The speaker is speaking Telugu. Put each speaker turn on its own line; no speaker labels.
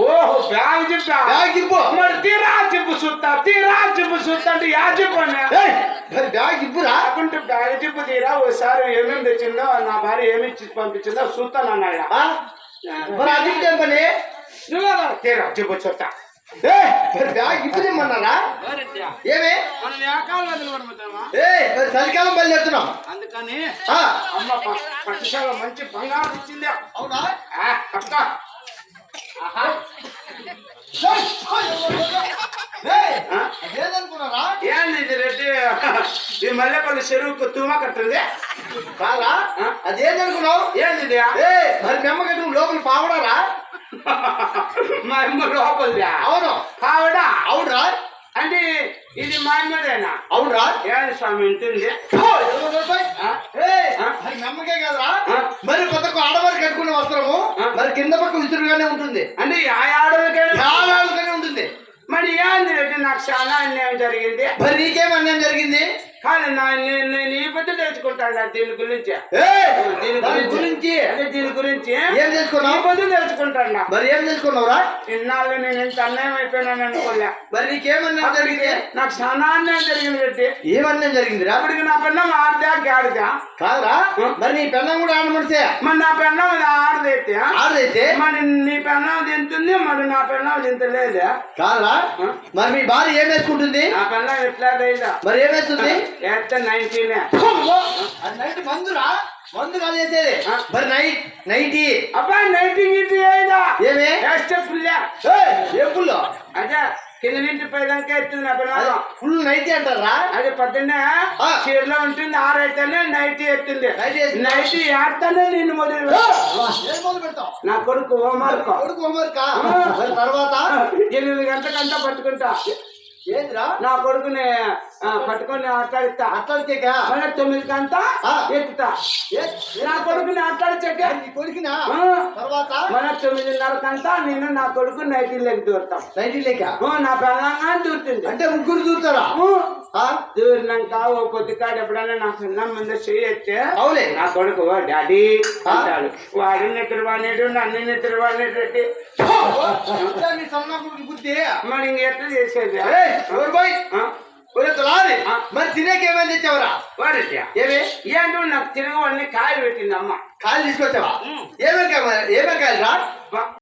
ఓహో బ్యాగ్ చెప్పా
బ్యాగ్
మరి తీరా చెప్పు సుత్తా తీరా చెప్పు సుత్తా అంటే యా చెప్పు అన్నా?
ఏయ్, మరి బ్యాగ్ ఇప్పురా
కాకుంటే బ్యాగ్ చెప్పు తీరా ఓసారి ఏమేమి తెచ్చిందో నా భార్య ఏమి పంపించిందో చూస్తాను అన్నాడు నువ్వే తీరా చెప్పు చూస్తా
ఏయ్, మరి బ్యాగ్ ఇప్పుడు తెమ్మన్నారా ఏమే?
మనం ఏకాలు వదిలిపడతామా
ఏ మరి చలికాలం బయలుదేరుతున్నాం.
అందుకని
ఆ,
అమ్మ పట్టుశాల మంచి బంగారం ఇచ్చింది.
అవునా?
అక్క ఏంది ఇది రెడ్డి. ఈ మల్లెపల్లి చెరువుకు తూమ కట్టింది
కాదా
ఆ?
అదేదనుకున్నావు
ఏంది
ఏ మరి మెమ్మగడ్డ లోపల పావడారా?
మా అమ్మ లోపలిది?
అవును.
ఆవిడ
అవునరా
అంటే ఇది మా అమ్మదేనా?
అవునరా
ఏంది స్వామి ఉంటుంది?
మెమ్మకే కదరా?
ఆ?
మరి కొత్త ఆడవారు కట్టుకునే వస్త్రము? మరి కింద పక్క విసురుగానే ఉంటుంది.
అంటే ఆ
ఆడవాళ్ళకనే? ఉంటుంది.
మరి ఏంది? నాకు చాలా అన్యాయం జరిగింది.
మరి నీకేం అన్యాయం జరిగింది?
కానీ నా నేను ఈ బుద్ధి తెలుసుకుంటాను దీని గురించి? దీని గురించి? దీని గురించి?
ఏం
ఈ
తెలుసుకున్నావు
బుద్ధి తెలుసుకుంటాను
మరి ఏం తెలుసుకున్నావురా
ఇన్నాళ్ళు నేను ఇంత అన్యాయం అయిపోయినాను అనుకోలే.
మరి నీకేం అన్యాయం జరిగింది?
నాకు చాలా అన్యాయం జరిగింది రెడ్డి
ఏం అన్యాయం జరిగిందిరా?
అప్పటికి నా పిల్లం ఆడదా గాడిదా?
కాదురా. మరి నీ పెళ్ళం కూడా ఆడ మనిషే?
మరి నా పిల్లం ఆడదైతే?
ఆడదైతే?
మరి నీ పెళ్ళం తింటుంది మరి నా పెళ్ళం తింటలేదు?
కాదురా. మరి మీ భార్య ఏం వేసుకుంటుంది
నా పెళ్ళం ఎట్లా
మరి ఏం వేస్తుంది
ఎంత నైన్టీనే.
అది నైట్ మందురా? మందు
ఆ?
మరి నైట్ నైటీ
అబ్బాయి నైన్టీన్ ఇంటి ఏదా
ఏమే?
ఫుల్లే
ఏయ్, ఏ పుల్లో?
అదే కింద నుంచి పైదాకా ఎత్తుంది పిల్లలు
ఫుల్ నైటీ అంటారా?
అది పొద్దున్నే. చీరలో ఉంటుంది ఆరైతేనే నైట్ ఎత్తుంది.
నైటీ.
నైట్ ఏడతానే నిన్ను మొదలు నా కొడుకు హోంవర్క్.
కొడుకు హోంవర్కా? తర్వాత?
ఎనిమిది గంటలకంతా పట్టుకుంటా. నా కొడుకుని పట్టుకొని ఆటాడిస్తా మళ్ళీ తొమ్మిది కంతా
ఆ.
ఎత్తుతా. నా కొడుకుని ఆటాడించాక
నీ కొడుకునా. తర్వాత?
మళ్ళీ తొమ్మిదిన్నర కంతా నేను నా కొడుకు నైటీలోకి దూరుతాం.
నైటీ లేక?
ఓ, నా బెల్లంగా దూరుతుంది.
అంటే ముగ్గురు ఆ?
దూరినాక ఓ పొద్దుకాడు ఎప్పుడైనా నా సున్నం ముందు చేయొచ్చే.
అవులే.
నా కొడుకు "ఓ, డాడీ? అంటాడు. వాడు నిద్ర వాడినేడు నన్ను నిద్ర
బుద్ధి?
మరి ఇంకెట్లా చేసేది?
మరి తినేకి ఏమైనా తెచ్చావరా?
వాడట్యా
ఏమి?
ఏంటో నాకు తిరగవన్నీ కాయ పెట్టింది అమ్మ.
కాయలు తీసుకొచ్చావా. ఏమేమి ఏమేమి కాయలు రా?